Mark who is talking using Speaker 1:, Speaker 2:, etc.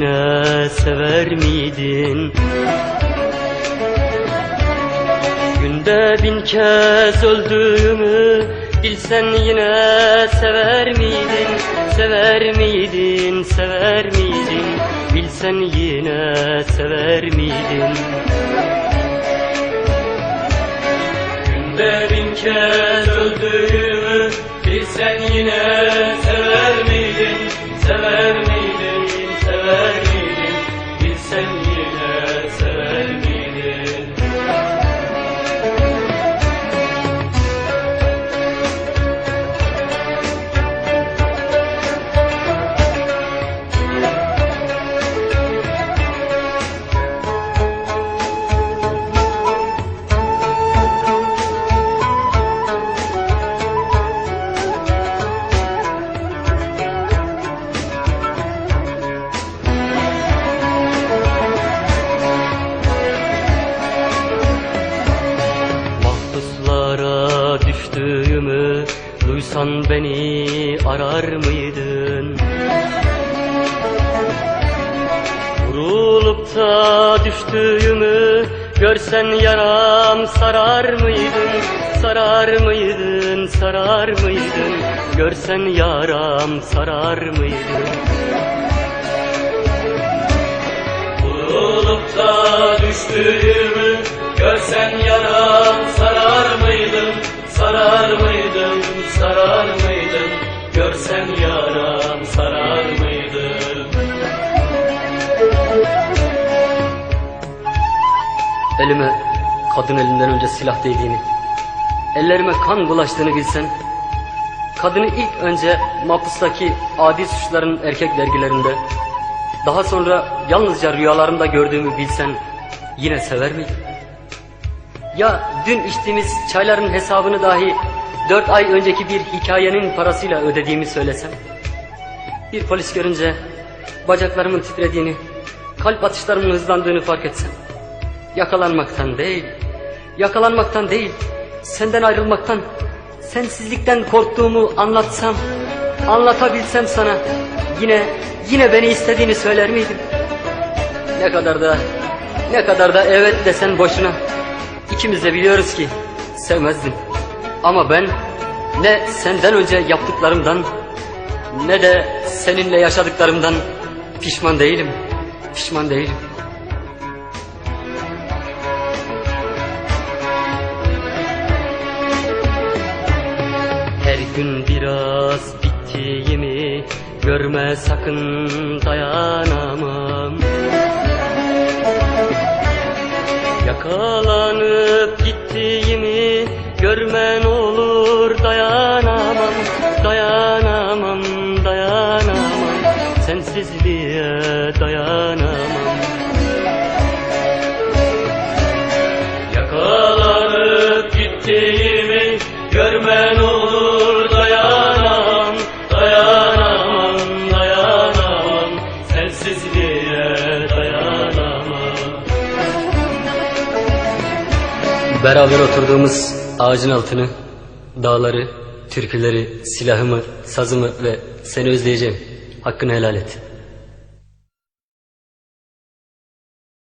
Speaker 1: Yine sever miydin? Günde bin kez öldüğümü bilsen yine sever miydin? Sever miydin, sever miydin? Bilsen yine sever miydin? Günde bin kez öldüğümü bilsen yine duysan beni arar mıydın? Vurulup da düştüğümü görsen yaram sarar mıydın? Sarar mıydın, sarar mıydın? Görsen yaram sarar mıydın? Vurulup da düştüğümü görsen yaram sarar mıydın? Sarar mıydın? Sarar mıydın? Görsen yaram sarar mıydın? Elime kadın elinden önce silah değdiğini, ellerime kan bulaştığını bilsen, kadını ilk önce mahpustaki adi suçların erkek dergilerinde, daha sonra yalnızca rüyalarımda gördüğümü bilsen yine sever miydin? Ya dün içtiğimiz çayların hesabını dahi dört ay önceki bir hikayenin parasıyla ödediğimi söylesem? Bir polis görünce bacaklarımın titrediğini, kalp atışlarımın hızlandığını fark etsem? Yakalanmaktan değil, yakalanmaktan değil, senden ayrılmaktan, sensizlikten korktuğumu anlatsam, anlatabilsem sana, yine, yine beni istediğini söyler miydin? Ne kadar da, ne kadar da evet desen boşuna. İkimiz de biliyoruz ki sevmezdin. Ama ben ne senden önce yaptıklarımdan, ne de seninle yaşadıklarımdan pişman değilim, pişman değilim. Her gün biraz bittiğimi görme sakın dayanamam dayanamam Yakalanıp gittiğimi görmen olur dayanamam Dayanamam, dayanamam Sensizliğe dayanamam Beraber oturduğumuz ağacın altını, dağları, türküleri, silahımı, sazımı ve seni özleyeceğim. Hakkını helal et.